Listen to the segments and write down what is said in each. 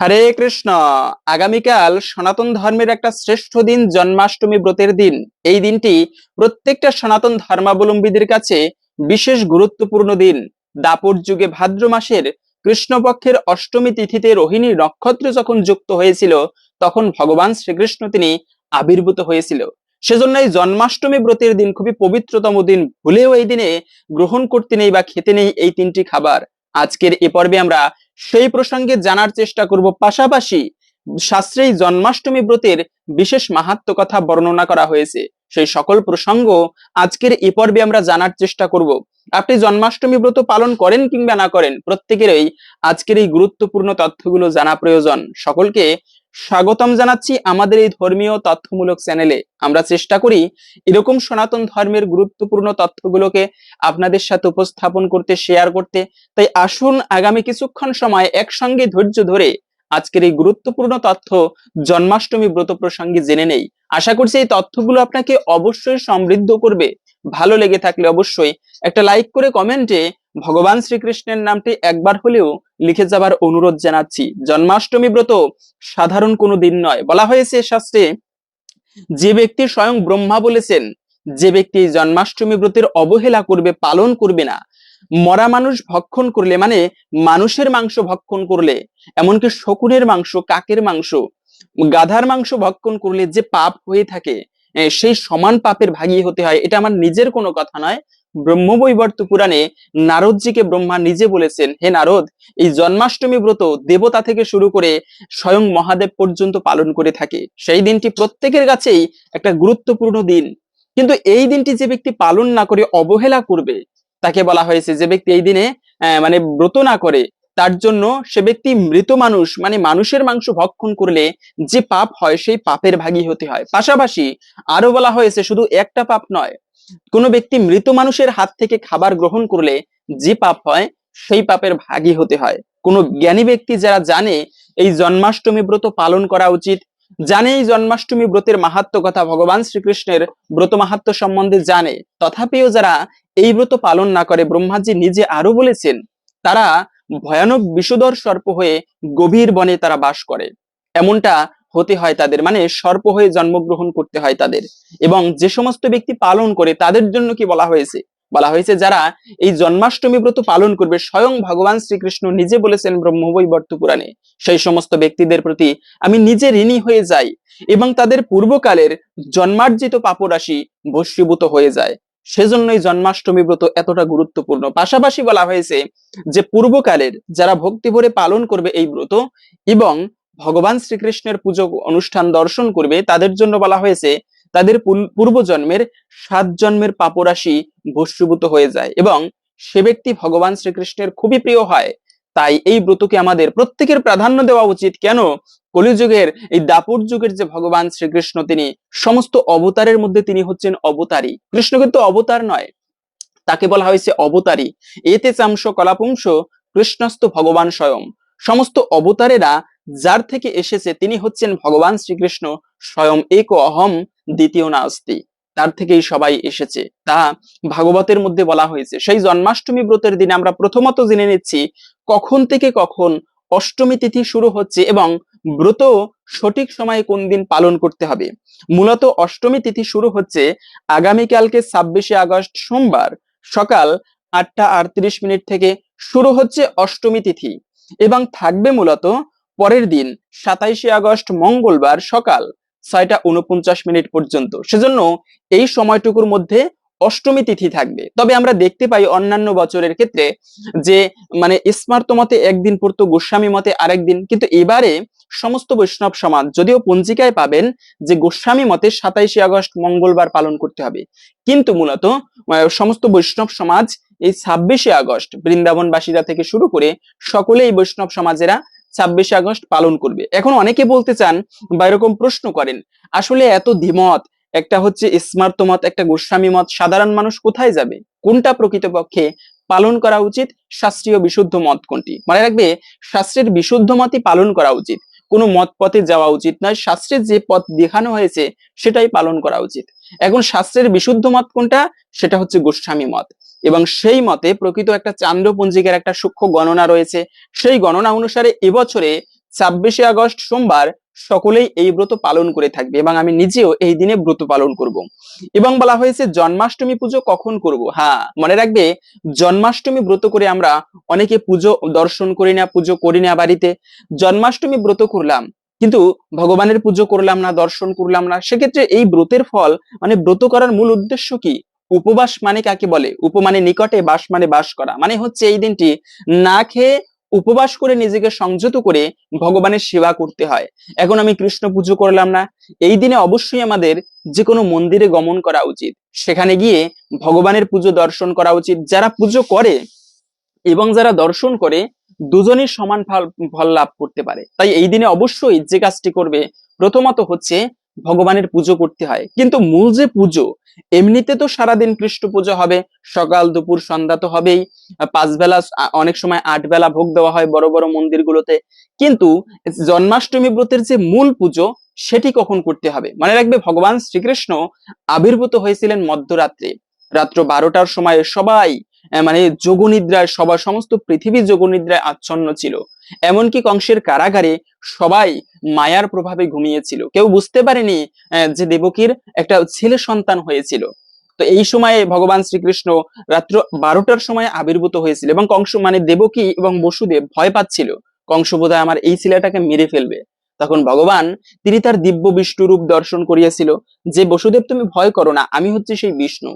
হরে কৃষ্ণ। আগামীকাল সনাতন ধর্মের একটা শ্রেষ্ঠ দিন জন্মাষ্টমী ব্রতের দিন। এই দিনটি প্রত্যেকটা সনাতন ধর্মাবলম্বীদের কাছে বিশেষ গুরুত্বপূর্ণ দিন। দাপর যুগে ভাদ্র মাসের কৃষ্ণপক্ষের অষ্টমী তিথিতে রোহিণী নক্ষত্র যখন যুক্ত হয়েছিল, তখন ভগবান শ্রীকৃষ্ণ তিনি আবির্ভূত হয়েছিল। সেজন্য এই জন্মাষ্টমী ব্রতের দিন খুবই পবিত্রতম দিন। ভুলেও এই দিনে গ্রহণ করতে নেই বা খেতে নেই এই তিনটি খাবার। আজকের এ পর্বে আমরা সেই প্রসঙ্গে জানার চেষ্টা করব। পাশাপাশি শাস্ত্রেই জন্মাষ্টমী ব্রতের বিশেষ মাহাত্ম কথা বর্ণনা করা হয়েছে। সেই সকল প্রসঙ্গ আজকের এ পর্বে আমরা জানার চেষ্টা করব। আপনি জন্মাষ্টমী ব্রত পালন করেন কিংবা না করেন, প্রত্যেকেরই আজকের এই গুরুত্বপূর্ণ তথ্যগুলো জানা প্রয়োজন। সকলকে স্বাগতম জানাচ্ছি আমাদের এই ধর্মীয় তথ্যমূলক চ্যানেলে। আমরা চেষ্টা করি এরকম সনাতন ধর্মের গুরুত্বপূর্ণ তথ্যগুলোকে আপনাদের সাথে উপস্থাপন করতে শেয়ার করতে। তাই আসুন আগামী কিছুক্ষণ সময় একসঙ্গে ধৈর্য ধরে আজকের এই গুরুত্বপূর্ণ তথ্য জন্মাষ্টমী ব্রত প্রসঙ্গে জেনে নেই। আশা করছি এই তথ্যগুলো আপনাকে অবশ্যই সমৃদ্ধ করবে। ভালো লেগে থাকলে অবশ্যই একটা লাইক করে কমেন্টে ভগবান শ্রীকৃষ্ণের নামটি একবার হলেও লিখে যাবার অনুরোধ জানাচ্ছি। জন্মাষ্টমী ব্রত সাধারণ কোনো দিন নয়। বলা হয়েছে শাস্ত্রে, যে ব্যক্তি স্বয়ং ব্রহ্মা বলেছেন, যে ব্যক্তি জন্মাষ্টমী ব্রতের অবহেলা করবে, পালন করবে না। মরা মানুষ ভক্ষণ করলে মানে মানুষের মাংস ভক্ষণ করলে, এমনকি শকুনের মাংস, কাকের মাংস, গাধার মাংস ভক্ষণ করলে যে পাপ হয়ে থাকে সেই সমান পাপের ভাগী হতে হয়। এটা আমার নিজের কোনো কথা নয়। ব্রহ্মবৈবর্ত পুরাণে নারদজিকে ব্রহ্মা নিজে বলেছেন, হে নারদ, এই জন্মাষ্টমী ব্রত দেবতা থেকে শুরু করে স্বয়ং মহাদেব পর্যন্ত পালন করে থাকে। সেই দিনটি প্রত্যেকের কাছেই একটা গুরুত্বপূর্ণ দিন। কিন্তু এই দিনটি যে ব্যক্তি পালন না করে অবহেলা করবে, তাকে বলা হয়েছে যে ব্যক্তি এই দিনে মানে ব্রত না করে, তার জন্য সে ব্যক্তি মৃত মানুষ মানে মানুষের মাংস ভক্ষণ করলে যে পাপ হয়, সেই পাপের ভাগী হতে হয়। পাশাপাশি আরও বলা হয়েছে, শুধু একটা পাপ নয় কোনো ব্যক্তি মৃত মানুষের হাত থেকে খাবার গ্রহণ করলে যে পাপ হয়, সেই পাপের ভাগী হতে হয়। কোনো জ্ঞানী ব্যক্তি যারা জানে এই জন্মাষ্টমী ব্রত পালন করা উচিত, জানে এই জন্মাষ্টমী ব্রতের মাহাত্ম কথা ভগবান শ্রীকৃষ্ণের ব্রত মাহাত্ম সম্বন্ধে জানে। তথাপিও যারা এই ব্রত পালন না করে, ব্রহ্মাজি নিজে আরও বলেছেন, তারা ভয়ানক বিষধর সর্প হয়ে গভীর বনে তারা বাস করে। এমনটা হতে হয় তাদের মানে সর্প হয়ে জন্মগ্রহণ করতে হয় তাদের। এবং যে সমস্ত ব্যক্তি পালন করে, তাদের জন্য কি বলা হয়েছে? বলা হয়েছে যারা এই জন্মাষ্টমী ব্রত পালন করবে, স্বয়ং ভগবান শ্রীকৃষ্ণ নিজে বলেছেন ব্রহ্মবৈবর্ত পুরাণে, সেই সমস্ত ব্যক্তিদের প্রতি আমি নিজে ঋণী হয়ে যাই এবং তাদের পূর্বকালের জন্মার্জিত পাপরাশি ভস্মীভূত হয়ে যায়। সেজন্যই জন্মাষ্টমী ব্রত এতটা গুরুত্বপূর্ণ। পাশাপাশি বলা হয়েছে যে, পূর্বকালের যারা ভক্তি ভরে পালন করবে এই ব্রত এবং ভগবান শ্রীকৃষ্ণের পুজো অনুষ্ঠান দর্শন করবে, তাদের জন্য বলা হয়েছে, তাদের পূর্ব- পূর্বজন্মের সাত জন্মের পাপরাশি ভস্মীভূত হয়ে যায় এবং সে ব্যক্তি ভগবান শ্রীকৃষ্ণের খুবই প্রিয় হয়। তাই এই ব্রতকে আমাদের প্রত্যেকের প্রাধান্য দেওয়া উচিত। কেন? কলিযুগের এই দাপুর যুগের যে ভগবান শ্রীকৃষ্ণ, তিনি সমস্ত অবতারের মধ্যে তিনি হচ্ছেন অবতারী। কৃষ্ণ কিন্তু অবতার নয়, তাকে বলা হয়েছে অবতারী। এতে চাংশ কলাপুংস কৃষ্ণস্থ ভগবান স্বয়ং। সমস্ত অবতারেরা যার থেকে এসেছে তিনি হচ্ছেন ভগবান শ্রীকৃষ্ণ স্বয়ং এক অহম দ্বিতীয় নাস্তি। তার থেকেই সবাই এসেছে। তা ভাগবতের মধ্যে বলা হয়েছে, সেই জন্মাষ্টমী ব্রতের দিনে আমরা প্রথমত জেনে নিচ্ছি কখন থেকে কখন অষ্টমী তিথি শুরু হচ্ছে এবং ব্রত সঠিক সময়ে কোন দিন পালন করতে হবে। মূলত অষ্টমী তিথি শুরু হচ্ছে আগামীকালকে ছাব্বিশে আগস্ট সোমবার সকাল আটটা আটত্রিশ মিনিট থেকে শুরু হচ্ছে অষ্টমী তিথি এবং থাকবে মূলত পরের দিন সাতাইশে আগস্ট মঙ্গলবার সকাল ছয়টা উনপঞ্চাশ মিনিট পর্যন্ত। সেজন্য এই সময়টুকুর মধ্যে অষ্টমী তিথি থাকবে। তবে আমরা দেখতে পাই অন্যান্য বছরের ক্ষেত্রে যে মানে স্মার্ত মতে একদিন পড়তো গোস্বামী মতে আরেকদিন কিন্তু এবারে সমস্ত বৈষ্ণব সমাজ, যদিও পঞ্জিকায় পাবেন যে গোস্বামী মতে সাতাইশে আগস্ট মঙ্গলবার পালন করতে হবে। কিন্তু মূলত সমস্ত বৈষ্ণব সমাজ এই ছাব্বিশে আগস্ট বৃন্দাবনবাসীরা থেকে শুরু করে সকলে এই বৈষ্ণব সমাজেরা ছাব্বিশে আগস্ট পালন করবে। এখন অনেকে বলতে চান, বা এরকম প্রশ্ন করেন, আসলে এত দ্বিমত, একটা হচ্ছে স্মার্ত মত একটা গোস্বামী মত সাধারণ মানুষ কোথায় যাবে? কোনটা প্রকৃতপক্ষে পালন করা উচিত? শাস্ত্রীয় বিশুদ্ধ মত কোনটি? মনে রাখবে, শাস্ত্রের বিশুদ্ধ মতই পালন করা উচিত। কোনো মত পথে যাওয়া উচিত নয়। শাস্ত্রের যে পথ দেখানো হয়েছে, সেটাই পালন করা উচিত। এখন শাস্ত্রের বিশুদ্ধ মত কোনটা? সেটা হচ্ছে গোস্বামী মত। এবং সেই মতে প্রকৃত একটা চান্দ্র পঞ্জিকার একটা সূক্ষ্ম গণনা রয়েছে। সেই গণনা অনুসারে এবছরে ছাব্বিশে আগস্ট সোমবার সকলেই এই ব্রত পালন করে থাকবে এবং আমি নিজেও এই দিনে ব্রত পালন করব। এবং বলা হয়েছে, জন্মাষ্টমী পুজো কখন করব? হ্যাঁ মনে রাখবে, জন্মাষ্টমী ব্রত করে আমরা অনেকে পুজো দর্শন করি না, পুজো করি না বাড়িতে। জন্মাষ্টমী ব্রত করলাম, কিন্তু ভগবানের পুজো করলাম না, দর্শন করলাম না। সেক্ষেত্রে এই ব্রতের ফল মানে ব্রত করার মূল উদ্দেশ্য কি? উপবাস মানে কাকে বলে? উপ মানে নিকটে বাস মানে বাস করা। মানে হচ্ছে এই দিনটি না খেয়ে উপবাস করে নিজেকে সংযত করে ভগবানের সেবা করতে হয়। এখন আমি কৃষ্ণ পুজো করলাম না। এই দিনে অবশ্যই আমাদের যে কোনো মন্দিরে গমন করা উচিত। সেখানে গিয়ে ভগবানের পুজো দর্শন করা উচিত। যারা পুজো করে এবং যারা দর্শন করে, দুজনই সমান ফল লাভ করতে পারে। তাই এই দিনে অবশ্যই যে কাজটি করবে, প্রথমত হচ্ছে ভগবানের পুজো করতে হয়। কিন্তু মূল যে পুজো, এমনিতে তো সারাদিন কৃষ্ণ পুজো হবে, সকাল, দুপুর, সন্ধ্যা তো হবেই। পাঁচ বেলা অনেক সময় আট বেলা ভোগ দেওয়া হয় বড় বড় মন্দিরগুলোতে। কিন্তু জন্মাষ্টমী ব্রতের যে মূল পুজো, সেটি কখন করতে হবে? মনে রাখবে, ভগবান শ্রীকৃষ্ণ আবির্ভূত হয়েছিলেন মধ্যরাত্রে। রাত্র বারোটার সময় সবাই মানে যোগনিদ্রায় সবার সমস্ত পৃথিবী যোগনিদ্রায় আচ্ছন্ন ছিল। এমনকি কংসের কারাগারে সবাই মায়ার প্রভাবে ঘুমিয়েছিল। কেউ বুঝতে পারেনি যে দেবকীর একটা ছেলে সন্তান হয়েছিল। তো এই সময়ে ভগবান শ্রীকৃষ্ণ রাত্র বারোটার সময় আবির্ভূত হয়েছিল এবং কংস মানে দেবকী এবং বসুদেব ভয় পাচ্ছিল। কংস বোধহয় আমার এই ছেলেটাকে মেরে ফেলবে। তখন ভগবান, তিনি তার দিব্য বিষ্ণু রূপ দর্শন করিয়েছিল যে, বসুদেব, তুমি ভয় করো না, আমি হচ্ছে সেই বিষ্ণু।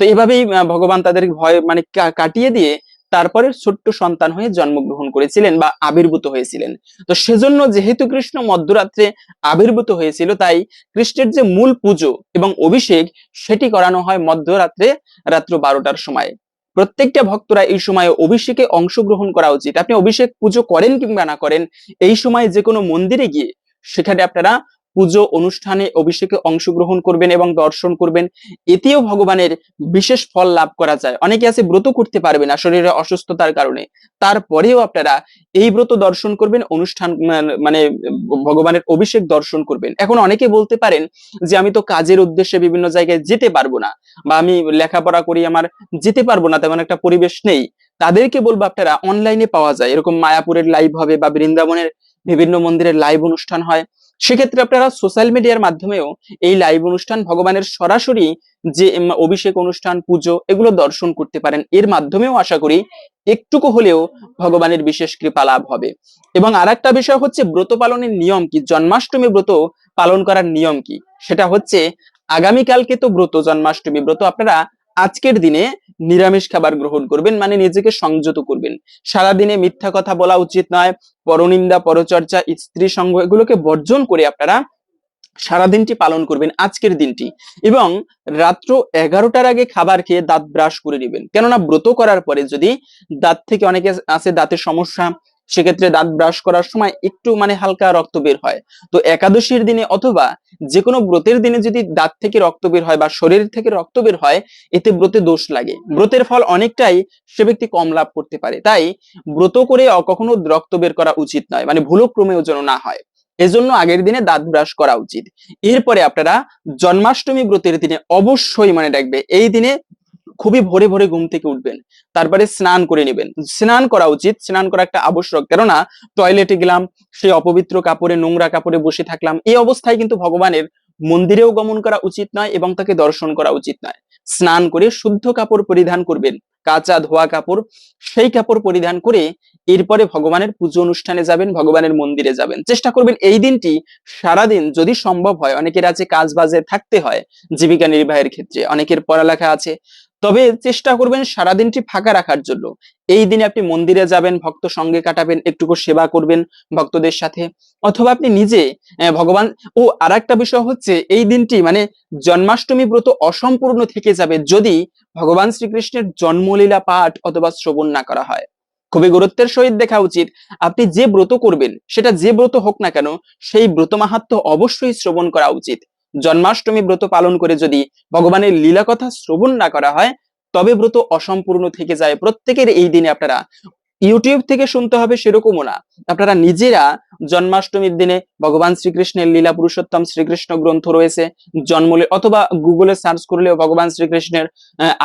তো এভাবেই ভগবান তাদের ভয় মানে কাটিয়ে দিয়ে তারপরে ছোট্ট সন্তান হয়ে জন্মগ্রহণ করেছিলেন বা আবির্ভূত হয়েছিলেন। তো সেজন্য যেহেতু কৃষ্ণ মধ্যরাত্রে আবির্ভূত হয়েছিল, তাই কৃষ্ণের যে মূল পুজো এবং অভিষেক সেটি করানো হয় মধ্যরাত্রে রাত্র বারোটার সময়। প্রত্যেকটা ভক্তরা এই সময়ে অভিষেকে অংশগ্রহণ করা উচিত। আপনি অভিষেক পুজো করেন কিংবা না করেন, এই সময় যে কোনো মন্দিরে গিয়ে সেখানে আপনারা পুজো অনুষ্ঠানে অভিষেকে অংশগ্রহণ করবেন এবং দর্শন করবেন, এতেও ভগবানের বিশেষ ফল লাভ করা যায়। অনেকে আছে ব্রত করতে পারবে না, শরীরে অসুস্থতার কারণে। তারপরেও আপনারা এই ব্রত দর্শন করবেন, অনুষ্ঠান মানে ভগবানের অভিষেক দর্শন করবেন। এখন অনেকে বলতে পারেন যে, আমি তো কাজের উদ্দেশ্যে বিভিন্ন জায়গায় যেতে পারব না বা আমি লেখাপড়া করি, আমার যেতে পারব না, তেমন একটা পরিবেশ নেই। তাদেরকে বলব, আপনারা অনলাইনে পাওয়া যায়। এরকম মায়াপুরের লাইভ হবে বা বৃন্দাবনের বিভিন্ন মন্দিরের লাইভ অনুষ্ঠান হয়। সেক্ষেত্রে আপনারা সোশ্যাল মিডিয়ার মাধ্যমেও এই লাইভ অনুষ্ঠান ভগবানের সরাসরি যে অভিষেক অনুষ্ঠান, পুজো এগুলো দর্শন করতে পারেন। এর মাধ্যমেও আশা করি একটুকু হলেও ভগবানের বিশেষ কৃপা লাভ হবে। এবং আর একটা বিষয় হচ্ছে ব্রত পালনের নিয়ম কি? জন্মাষ্টমী ব্রত পালন করার নিয়ম কি? সেটা হচ্ছে আগামীকালকে তো ব্রত, জন্মাষ্টমী ব্রত। আপনারা আজকের দিনে নিরামিষ খাবার গ্রহণ করবেন মানে নিজেকে সংযত করবেন। সারাদিনে মিথ্যা কথা বলা উচিত নয়, পরনিন্দা, পরচর্চা, স্ত্রী সঙ্গ, এগুলোকে বর্জন করে আপনারা সারাদিনটি পালন করবেন আজকের দিনটি। এবং রাত্র এগারোটার আগে খাবার খেয়ে দাঁত ব্রাশ করে নেবেন। কেননা ব্রত করার পরে যদি দাঁত থেকে অনেকে আছে, দাঁতের সমস্যা সেক্ষেত্রে দাঁত ব্রাশ করার সময় একটু মানে হালকা রক্ত বের হয়। তো একাদশীর দিনে অথবা যে কোনো ব্রতের দিনে যদি দাঁত থেকে রক্ত বের হয় বা শরীর থেকে রক্ত বের হয়, এতে ব্রতে দোষ লাগে। ব্রতের ফল অনেকটাই সে ব্যক্তি কম লাভ করতে পারে। তাই ব্রত করে কখনো রক্ত বের করা উচিত নয় মানে ভুলক্রমেও যেন না হয়। এজন্য আগের দিনে দাঁত ব্রাশ করা উচিত। এরপরে আপনারা জন্মাষ্টমী ব্রতের দিনে অবশ্যই মনে রাখবে এই দিনে খুবই ভোরে ভোরে ঘুম থেকে উঠবেন। তারপরে স্নান করে নেবেন। স্নান করা উচিত। স্নান করা একটা আবশ্যক। কেননা টয়লেটে গেলাম, সেই অপবিত্র কাপড়ে, নোংরা কাপড়ে বসে থাকলাম, এই অবস্থায় কিন্তু ভগবানের মন্দিরেও গমন করা উচিত নয় এবং তাকে দর্শন করা উচিত নয়। স্নান করে শুদ্ধ কাপড় পরিধান করবেন। কাঁচা ধোয়া কাপড়, সেই কাপড় পরিধান করে এরপরে ভগবানের পুজো অনুষ্ঠানে যাবেন, ভগবানের মন্দিরে যাবেন। চেষ্টা করবেন এই দিনটি সারাদিন যদি সম্ভব হয়, অনেকের আছে কাজ বাজে থাকতে হয় জীবিকা নির্বাহের ক্ষেত্রে, অনেকের পড়ালেখা আছে তবে চেষ্টা করবেন সারাদিনটি ফাঁকা রাখার জন্য। এই দিনে আপনি মন্দিরে যাবেন, ভক্ত সঙ্গে কাটাবেন, একটুকু সেবা করবেন ভক্তদের সাথে। অথবা আপনি নিজে ভগবান, ও আর একটা বিষয় হচ্ছে, এই দিনটি মানে জন্মাষ্টমী ব্রত অসম্পূর্ণ থেকে যাবে যদি ভগবান শ্রীকৃষ্ণের জন্মলীলা পাঠ অথবা শ্রবণ না করা হয়। খুবই গুরুত্বের সহিত দেখা উচিত, আপনি যে ব্রত করবেন, সেটা যে ব্রত হোক না কেন, সেই ব্রত মাহাত্ম অবশ্যই শ্রবণ করা উচিত। জন্মাষ্টমী ব্রত পালন করে যদি ভগবানের লীলা কথা শ্রবণ না করা হয়, তবে ব্রত অসম্পূর্ণ থেকে যায়। প্রত্যেকের এই দিনে আপনারা ইউটিউব থেকে শুনতে হবে সেরকমও না। আপনারা নিজেরা জন্মাষ্টমীর দিনে ভগবান শ্রীকৃষ্ণের লীলা পুরুষোত্তম শ্রীকৃষ্ণ গ্রন্থ রয়েছে। জন্মলে অথবা গুগলে সার্চ করলেও ভগবান শ্রীকৃষ্ণের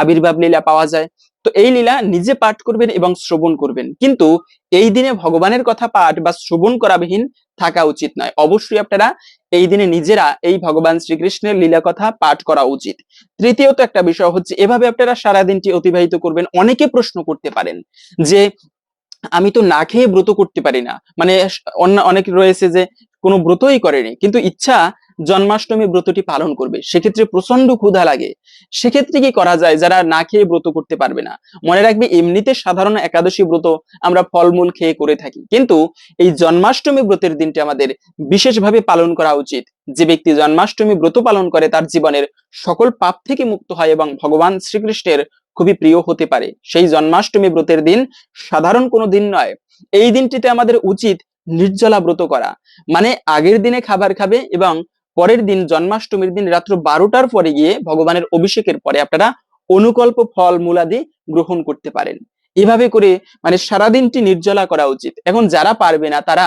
আবির্ভাব লীলা পাওয়া যায়। তো এই লীলা নিজে পাঠ করবেন এবং শ্রবণ করবেন। কিন্তু এই দিনে ভগবানের কথা পাঠ বা শ্রবণ করাবিহীন থাকা উচিত নয়। অবশ্যই আপনারা এই দিনে নিজেরা এই ভগবান শ্রীকৃষ্ণের লীলা কথা পাঠ করা উচিত। তৃতীয়ত একটা বিষয় হচ্ছে, এভাবে আপনারা সারা দিনটি অতিবাহিত করবেন। অনেকে প্রশ্ন করতে পারেন যে, আমি তো না খেয়ে ব্রত করতে পারি না। মানে অন্য, অনেক রয়েছে যে, কোনো ব্রতই করেনি। কিন্তু ইচ্ছা জন্মাষ্টমী ব্রতটি পালন করবে। সেক্ষেত্রে প্রচণ্ড ক্ষুধা লাগে। সেক্ষেত্রে কি করা যায়? যারা না খেয়ে ব্রত করতে পারবে না। মনে রাখবে, এমনিতে সাধারণ একাদশী ব্রত আমরা ফলমূল খেয়ে করে থাকি। কিন্তু এই জন্মাষ্টমী ব্রতের দিনটি আমাদের বিশেষভাবে পালন করা উচিত। যে ব্যক্তি জন্মাষ্টমী ব্রত পালন করে, তার জীবনের সকল পাপ থেকে মুক্ত হয় এবং ভগবান শ্রীকৃষ্ণের খুবই প্রিয় হতে পারে। সেই জন্মাষ্টমী ব্রতের দিন সাধারণ কোনো দিন নয়। এই দিনটিতে আমাদের উচিত নির্জলা ব্রত করা। মানে আগের দিনে খাবার খাবে এবং পরের দিন জন্মাষ্টমীর দিন রাত্র বারোটার পরে গিয়ে ভগবানের অভিষেকের পরে আপনারা অনুকল্প ফল মূলাদি গ্রহণ করতে পারেন। এভাবে করে মানে সারাদিনটি নির্জলা করা উচিত। এখন যারা পারবে না, তারা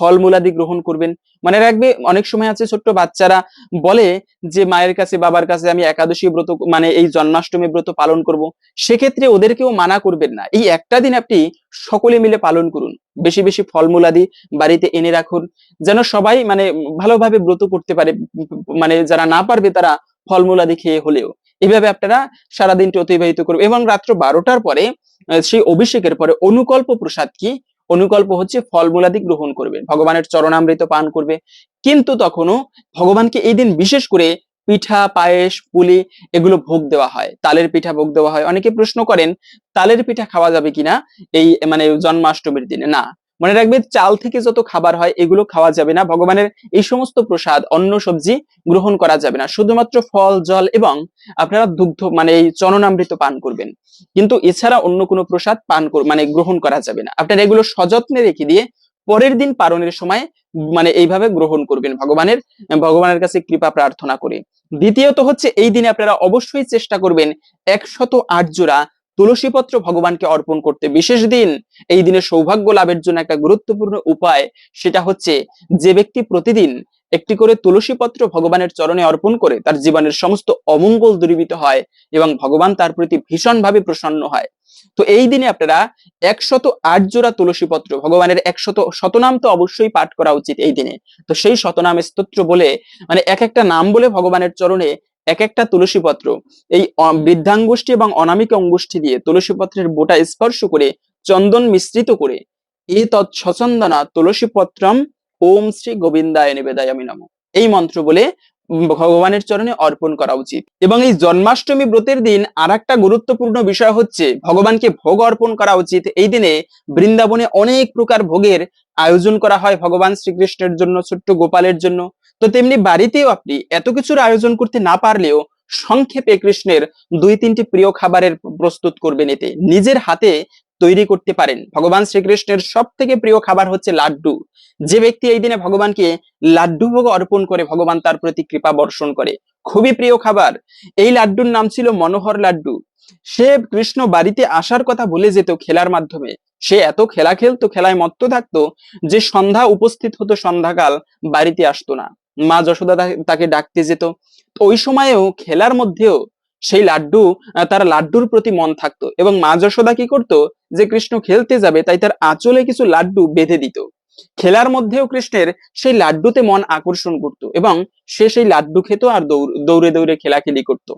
ফল মূলাদি গ্রহণ করবেন। মানে রাখবে, অনেক সময় আছে ছোট্ট বাচ্চারা বলে যে, মায়ের কাছে, বাবার কাছে আমি একাদশী ব্রত মানে এই জন্মাষ্টমী ব্রত পালন করব। সেক্ষেত্রে ওদেরকেও মানা করবেন না। এই একটা দিন আপনি সকলে মিলে পালন করুন। বেশি বেশি ফলমূলাদি বাড়িতে এনে রাখুন। যেন সবাই মানে ভালোভাবে ব্রত করতে পারে মানে যারা না পারবে তারা ফলমূলাদি খেয়ে হলেও। এইভাবে আপনারা সারাদিনটি অতিবাহিত করবে এবং রাত্র বারোটার পরে সেই অভিষেকের পরে অনুকল্প প্রসাদ কি? অনুকল্প হচ্ছে ফলমূলাদি গ্রহণ করবে ভগবানের চরণামৃত পান করবে। কিন্তু তখনও ভগবানকে এই দিন বিশেষ করে পিঠা, পায়েস, পুলি এগুলো ভোগ দেওয়া হয়। তালের পিঠা ভোগ দেওয়া হয়। অনেকে প্রশ্ন করেন, তালের পিঠা খাওয়া যাবে কিনা এই মানে জন্মাষ্টমীর দিনে? না। মনে রাখবে চাল থেকে যত খাবার হয়, এগুলো খাওয়া যাবে না। ভগবানের এই সমস্ত প্রসাদ অন্য সবজি গ্রহণ করা যাবে না। শুধুমাত্র ফল, জল এবং আপনারা দুগ্ধ মানে এই চননামৃত পান করবেন। কিন্তু এছাড়া অন্য কোনো প্রসাদ পান মানে গ্রহণ করা যাবে না। আপনারা এগুলো সযত্নে রেখে দিয়ে পরের দিন পারণের সময় মানে এইভাবে গ্রহণ করবেন ভগবানের ভগবানের কাছে কৃপা প্রার্থনা করে। দ্বিতীয়ত হচ্ছে এই দিনে আপনারা অবশ্যই চেষ্টা করবেন একশত আট জোড়া তুলসী পত্র ভগবানকে অর্পণ করতে। বিশেষ দিন এই দিনে সৌভাগ্য লাভের জন্য একটা গুরুত্বপূর্ণ উপায় সেটা হচ্ছে যে ব্যক্তি প্রতিদিন একটি করে তুলসী পত্র ভগবানের চরণে অর্পণ করে তার জীবনের সমস্ত অমঙ্গল দূরীভূত হয় এবং ভগবান তার প্রতি ভীষণভাবে প্রসন্ন হয়। তো এই দিনে আপনারা একশত আট জোড়া তুলসী পত্র, ভগবানের একশত শতনাম তো অবশ্যই পাঠ করা উচিত এই দিনে। তো সেই শতনাম স্তোত্র বলে মানে এক একটা নাম বলে ভগবানের চরণে এক একটা তুলসী পত্র, এই বৃদ্ধাঙ্গুষ্ঠী এবং অনামিক অঙ্গুষ্ঠী দিয়ে তুলসী পত্রের বোটা স্পর্শ করে চন্দন মিশ্রিত করে, এ তৎসচন্দনা তুলসী পত্রম ওম শ্রী গোবিন্দায় নিবেদায়ামি নম। এই মন্ত্র বলে ভগবানের চরণে অর্পণ করা উচিত। এবং এই জন্মাষ্টমী ব্রতের দিন আর একটা গুরুত্বপূর্ণ বিষয় হচ্ছে ভগবানকে ভোগ অর্পণ করা উচিত। এই দিনে বৃন্দাবনে অনেক প্রকার ভোগের আয়োজন করা হয় ভগবান শ্রীকৃষ্ণের জন্য, ছোট্ট গোপালের জন্য। তো তেমনি বাড়িতেও আপনি এত কিছুর আয়োজন করতে না পারলেও সংক্ষেপে কৃষ্ণের দুই তিনটি প্রিয় খাবারের প্রস্তুত করবেন এতে। নিজের হাতে তৈরি করতে পারেন। ভগবান শ্রীকৃষ্ণের সব থেকে প্রিয় খাবার হচ্ছে লাড্ডু। যে ব্যক্তি এই দিনে ভগবানকে লাড্ডু ভোগ অর্পণ করে, ভগবান তার প্রতি কৃপা বর্ষণ করে। খুবই প্রিয় খাবার। এই লাড্ডুর নাম ছিল মনোহর লাড্ডু। সে কৃষ্ণ বাড়িতে আসার কথা ভুলে যেত খেলার মাধ্যমে। সে এত খেলা খেলতো, খেলায় মত্ত থাকতো, যে সন্ধ্যা উপস্থিত হতো, সন্ধ্যাকাল বাড়িতে আসতো না। মা যশোদা তাকে ডাকতে যেত। ওই সময়েও খেলার মধ্যেও সেই লাড্ডু তার লাড্ডুর প্রতি মন থাকতো এবং মা যশোদা কি করতো? যে কৃষ্ণ খেলতে যাবে, তাই তার আঁচলে কিছু লাড্ডু বেঁধে দিত। খেলার মধ্যেও কৃষ্ণের সেই লাড্ডুতে মন আকর্ষণ করত এবং সে সেই লাড্ডু খেত আর দৌড়ে দৌড়ে খেলাখেলি করত।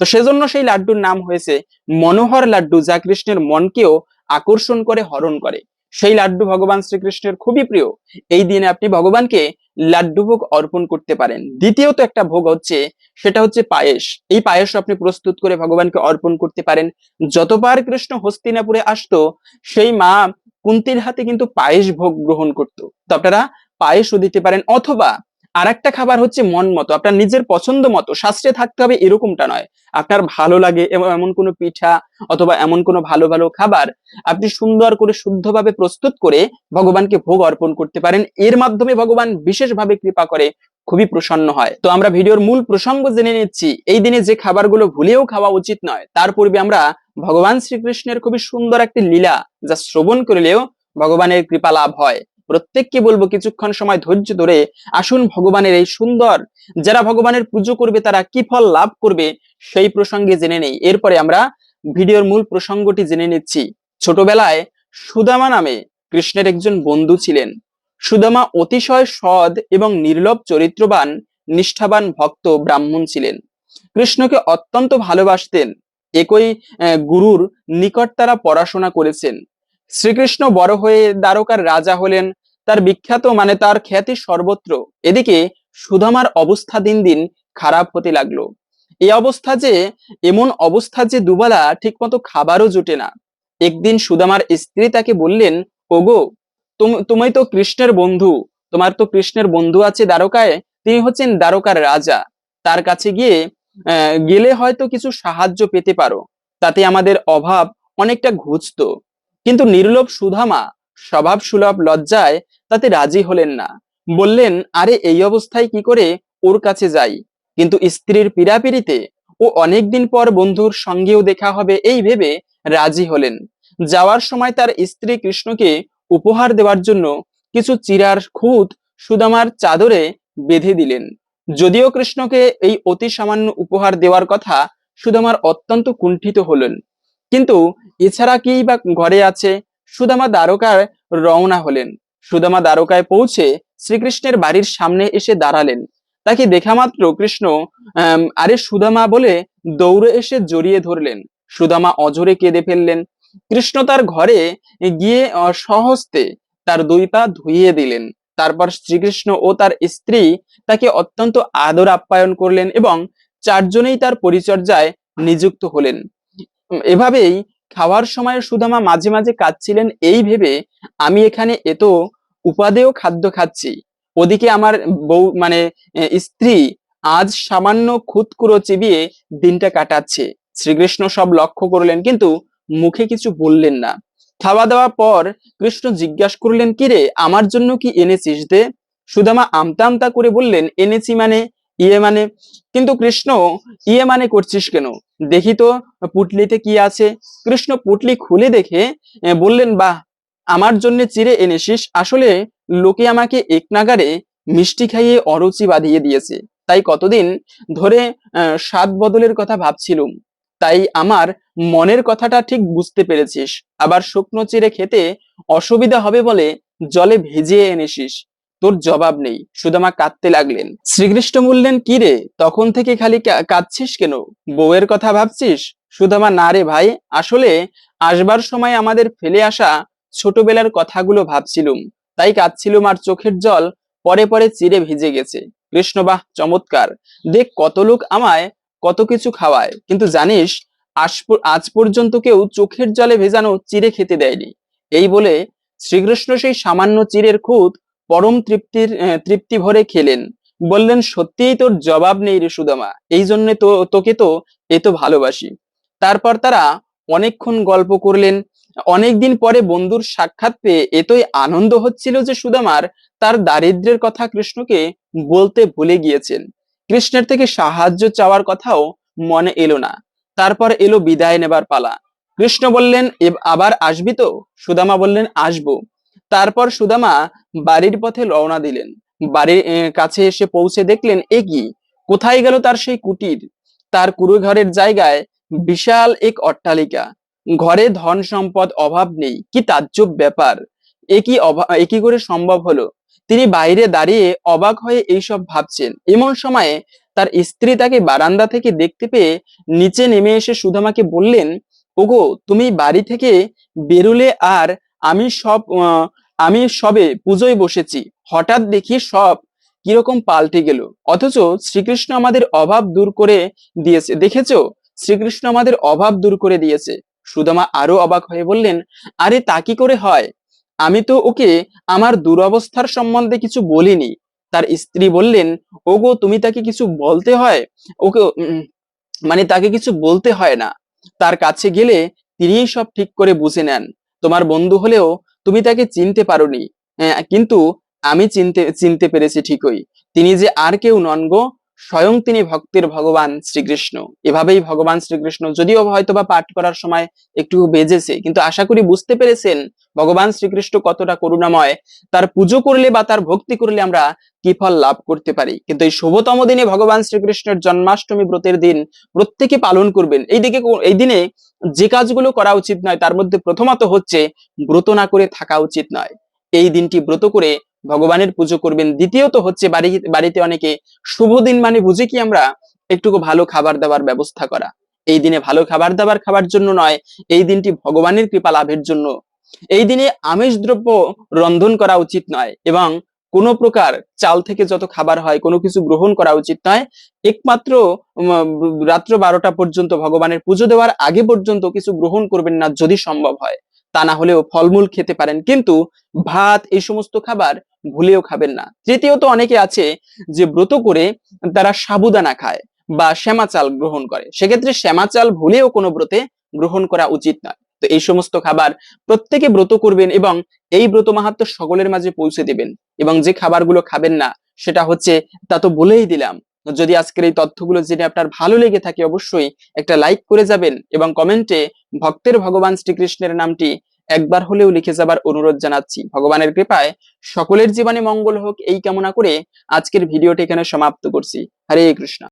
তো সেজন্য সেই লাড্ডুর নাম হয়েছে মনোহর লাড্ডু, যা কৃষ্ণের মনকেও আকর্ষণ করে, হরণ করে। সেই লাড্ডু ভগবান শ্রীকৃষ্ণের খুবই প্রিয়। এই দিনে আপনি ভগবানকে লাড্ডু ভোগ অর্পণ করতে পারেন। দ্বিতীয়ত একটা ভোগ হচ্ছে, সেটা হচ্ছে পায়েস। এই পায়েস আপনি প্রস্তুত করে ভগবানকে অর্পণ করতে পারেন। যতবার কৃষ্ণ হস্তিনাপুরে আসতো, সেই মা কুন্তির হাতে কিন্তু পায়েস ভোগ গ্রহণ করত। তো আপনারা পায়েসও দিতে পারেন অথবা আর একটা খাবার হচ্ছে মন মতো, আপনার নিজের পছন্দ মতো, শাস্ত্রে থাকতে হবে এরকমটা নয়। আপনার ভালো লাগে এমন কোনো পিঠা অথবা এমন কোনো ভালো ভালো খাবার, আপনি সুন্দর করে, শুদ্ধভাবে প্রস্তুত করে ভগবানকে ভোগ অর্পণ করতে পারেন। এর মাধ্যমে ভগবান বিশেষভাবে কৃপা করে, খুবই প্রসন্ন হয়। তো আমরা ভিডিওর মূল প্রসঙ্গ জেনে নিচ্ছি, এই দিনে যে খাবারগুলো ভুলেও খাওয়া উচিত নয়, তার পূর্বে আমরা ভগবান শ্রীকৃষ্ণের খুবই সুন্দর একটি লীলা যা শ্রবণ করলেও ভগবানের কৃপা লাভ হয়। প্রত্যেককে বলব কিছুক্ষণ সময় ধৈর্য ধরে আসুন ভগবানের এই সুন্দর, যারা ভগবানের পুজো করবে তারা কি ফল লাভ করবে সেই প্রসঙ্গে জেনে নেই। এরপরে আমরা ভিডিওর মূল প্রসঙ্গটি জেনে নিচ্ছি। ছোটবেলায় সুদামা নামে কৃষ্ণের একজন বন্ধু ছিলেন। সুদামা অতিশয় সৎ এবং নির্লভ চরিত্রবান, নিষ্ঠাবান ভক্ত ব্রাহ্মণ ছিলেন। কৃষ্ণকে অত্যন্ত ভালোবাসতেন। একই গুরুর নিকট তারা পড়াশোনা করেছেন। শ্রীকৃষ্ণ বড় হয়ে দ্বারকার রাজা হলেন, তার বিখ্যাত মানে তার খ্যাতি সর্বত্র। এদিকে সুদামার অবস্থা দিন দিন খারাপ হতে লাগল। এই অবস্থা যে, এমন অবস্থা যে দুবেলা ঠিকমতো খাবারও জুটে না। একদিন সুদামার স্ত্রী তাকে বললেন, ওগো, তুম- তো কৃষ্ণের বন্ধু, তোমার তো কৃষ্ণের বন্ধু আছে দ্বারকায়, তিনি হচ্ছেন দ্বারকার রাজা। তার কাছে গিয়ে গেলে হয়তো কিছু সাহায্য পেতে পারো। তাতে আমাদের অভাব অনেকটা ঘুচতো। কিন্তু নির্লোভ সুধামা স্বভাব সুলভ লজ্জায় তাতে রাজি হলেন না। বললেন, আরে, এই অবস্থায় কি করে ওর কাছে যাই? কিন্তু স্ত্রীর পীড়াপিড়িতে ও অনেকদিন পর বন্ধুর সঙ্গেও দেখা হবে, এই ভেবে রাজি হলেন। যাওয়ার সময় তার স্ত্রী কৃষ্ণকে উপহার দেওয়ার জন্য কিছু চিরার খুঁত সুদামার চাদরে বেঁধে দিলেন। যদিও কৃষ্ণকে এই অতি সামান্য উপহার দেওয়ার কথা সুদামার অত্যন্ত কুণ্ঠিত হলেন। কিন্তু এছাড়া কি বা ঘরে আছে সুদামা দ্বারকার রওনা হলেন। সুদামা দ্বারকায় পৌঁছে শ্রীকৃষ্ণের বাড়ির সামনে এসে দাঁড়ালেন। তাকে দেখা মাত্র কৃষ্ণ আরে সুদামা বলে দৌড়ে এসে জড়িয়ে ধরলেন। সুদামা অঝরে কেঁদে ফেললেন। কৃষ্ণ তার ঘরে গিয়ে সহস্তে তার দুই পা ধুইয়ে দিলেন। তারপর শ্রীকৃষ্ণ ও তার স্ত্রী তাকে অত্যন্ত আদর আপ্যায়ন করলেন এবং চারজনেই তার পরিচর্যায় নিযুক্ত হলেন। এভাবেই খাওয়ার সময় সুদামা মাঝে মাঝে কাঁদছিলেন এই ভেবে, আমি এখানে এত উপাদেয় খাদ্য খাচ্ছি। ওদিকে আমার বউ মানে স্ত্রী আজ সামান্য খুদকুড়ো চিবিয়ে দিনটা কাটাচ্ছে। শ্রীকৃষ্ণ সব লক্ষ্য করলেন, কিন্তু মুখে কিছু বললেন না। খাওয়া দাওয়া পর কৃষ্ণ জিজ্ঞাসা করলেন কিরে আমার জন্য কি এনেছিস দে? সুদামা আমতা আমতা করে বললেন, এনেছি মানে ইয়ে মানে কিন্তু কৃষ্ণ ইয়ে মানে করছিস কেন? দেখি তো পুটলিতে কি আছে। কৃষ্ণ পুটলি খুলে দেখে বললেন, বাহ, আমার জন্য চিরে এনেছিস। আসলে লোকে আমাকে এক নাগারে মিষ্টি খাইয়ে অরুচি বাঁধিয়ে দিয়েছে। তাই কতদিন ধরে স্বাদ বদলের কথা ভাবছিলুম। তাই আমার মনের কথাটা ঠিক বুঝতে পেরেছিস। আবার শুকনো চিড়ে খেতে অসুবিধা হবে বলে জলে ভিজিয়ে এনেছিস। তোর জবাব নেই। সুদামা কাঁদতে লাগলেন। শ্রীকৃষ্ণ বললেন, কি রে? তখন থেকে খালি কাঁদছিস কেন? বউয়ের কথা ভাবছিস? সুদামা, না রে ভাই, আসলে আসবার সময় আমাদের ফেলে আসা ছোটবেলার কথাগুলো ভাবছিলুম। তাই কাঁদছিলুম আর চোখের জল পরে পরে চিরে ভিজে গেছে। কৃষ্ণ, বাহ, চমৎকার। দেখ, কত লোক আমায় কত কিছু খাওয়ায়। কিন্তু জানিস, আজ পর্যন্ত কেউ চোখের জলে ভেজানো চিড়ে খেতে দেয়নি। এই বলে শ্রীকৃষ্ণ সেই সামান্য চিরের খুঁত পরম তৃপ্তির তৃপ্তি ভরে খেলেন। বললেন, সত্যিই তোর জবাব নেই রে সুদামা। এই জন্য তো, তোকে তো এত ভালোবাসি। তারপর তারা অনেকক্ষণ গল্প করলেন। অনেকদিন পরে বন্ধুর সাক্ষাৎ পেয়ে এতই আনন্দ হচ্ছিল যে সুদামার, তার দারিদ্র্যের কথা কৃষ্ণকে বলতে ভুলে গিয়েছেন। কৃষ্ণের থেকে সাহায্য চাওয়ার কথাও মনে এলো না। তারপর এলো বিদায় নেবার পালা। কৃষ্ণ বললেন আবার আসবি তো? সুদামা বললেন, আসব। তারপর সুদামা বাড়ির পথে রওনা দিলেন। বাড়ির কাছে এসে পৌঁছে দেখলেন এ কি কোথায় গেল তার সেই কুটির? তার কুড়ে ঘরের জায়গায় বিশাল এক অট্টালিকা। ঘরে ধন সম্পদ অভাব নেই, কি তাজ্জব ব্যাপার। একই কি অভা- এ করে সম্ভব হলো? তিনি বাইরে দাঁড়িয়ে অবাক হয়ে এইসব ভাবছেন। এমন সময়ে তার স্ত্রী তাকে বারান্দা থেকে দেখতে পেয়ে নিচে নেমে এসে সুধামাকে বললেন, ওগো, তুমি বাড়ি থেকে বেরুলে আর আমি সব আমি সবে পুজোয় বসেছি। হঠাৎ দেখি সব কীরকম পাল্টে গেল। অথচ শ্রীকৃষ্ণ আমাদের অভাব দূর করে দিয়েছে। দেখেছ? শ্রীকৃষ্ণ আমাদের অভাব দূর করে দিয়েছে। সুদামা আরও অবাক হয়ে বললেন, আরে তা কি করে হয়? আমি তো ওকে আমার দুরবস্থার সম্বন্ধে কিছু বলিনি। তার স্ত্রী বললেন, ওগো, তুমি তাকে কিছু বলতে হয়? ওকে মানে তাকে কিছু বলতে হয় না। তার কাছে গেলে তিনিই সব ঠিক করে বুঝে নেন। তোমার বন্ধু হলেও তুমি তাকে চিনতে পারোনি। আহ, কিন্তু আমি চিনতে চিনতে পেরেছি ঠিকই। তিনি যে আর কেউ নন গো স্বয়ং তিনি ভক্তের ভগবান শ্রীকৃষ্ণ। এভাবেই ভগবান শ্রীকৃষ্ণ যদিও হয়তোবা পাঠ করার সময় একটু বেজেছে, কিন্তু আশা করি বুঝতে পেরেছেন ভগবান শ্রীকৃষ্ণ কতটা করুণাময়। তার পুজো করলে বা তার ভক্তি করলে আমরা কি ফল লাভ করতে পারি? কিন্তু এই শুভতম দিনে ভগবান শ্রীকৃষ্ণের জন্মাষ্টমী ব্রতের দিন প্রত্যেকে পালন করবেন। এই দিকে এই দিনে যে কাজগুলো করা উচিত নয়, তার মধ্যে প্রথমত হচ্ছে ব্রত না করে থাকা উচিত নয়। এই দিনটি ব্রত করে ভগবানের পুজো করবেন। দ্বিতীয়ত হচ্ছে বাড়ি, বাড়িতে অনেকে শুভ দিন মানে বুঝে কি আমরা একটুকু ভালো খাবার দাবার ব্যবস্থা করা। এই দিনে ভালো খাবার দাবার খাবার জন্য নয়, এই দিনটি ভগবানের কৃপা লাভের জন্য। এই দিনে আমিষ দ্রব্য রন্ধন করা উচিত নয় এবং কোনো প্রকার চাল থেকে যত খাবার হয়, কোনো কিছু গ্রহণ করা উচিত নয়। একমাত্র রাত্র বারোটা পর্যন্ত ভগবানের পুজো দেওয়ার আগে পর্যন্ত কিছু গ্রহণ করবেন না যদি সম্ভব হয়। তা না হলেও ফলমূল খেতে পারেন। কিন্তু ভাত, এই সমস্ত খাবার ভুলেও খাবেন না। তৃতীয়ত অনেকে আছে যে ব্রত করে তারা সাবুদানা খায় বা শ্যামা চাল গ্রহণ করে। সেক্ষেত্রে শ্যামা চাল ভুলেও কোনো ব্রতে গ্রহণ করা উচিত নয়। তো এই সমস্ত খাবার প্রত্যেকে ব্রত করবেন এবং এই ব্রত মাহাত্ম সকলের মাঝে পৌঁছে দেবেন। এবং যে খাবারগুলো খাবেন না, সেটা হচ্ছে, তা তো বলেই দিলাম যদি আজকের এই তথ্যগুলো জেনে আপনার ভালো লেগে থাকে অবশ্যই একটা লাইক করে যাবেন এবং কমেন্টে ভক্তের ভগবান শ্রীকৃষ্ণের নামটি একবার হলেও লিখে যাবার অনুরোধ জানাচ্ছি। ভগবানের কৃপায় সকলের জীবনে মঙ্গল হোক, এই কামনা করে আজকের ভিডিওটি এখানে সমাপ্ত করছি। হরে কৃষ্ণ।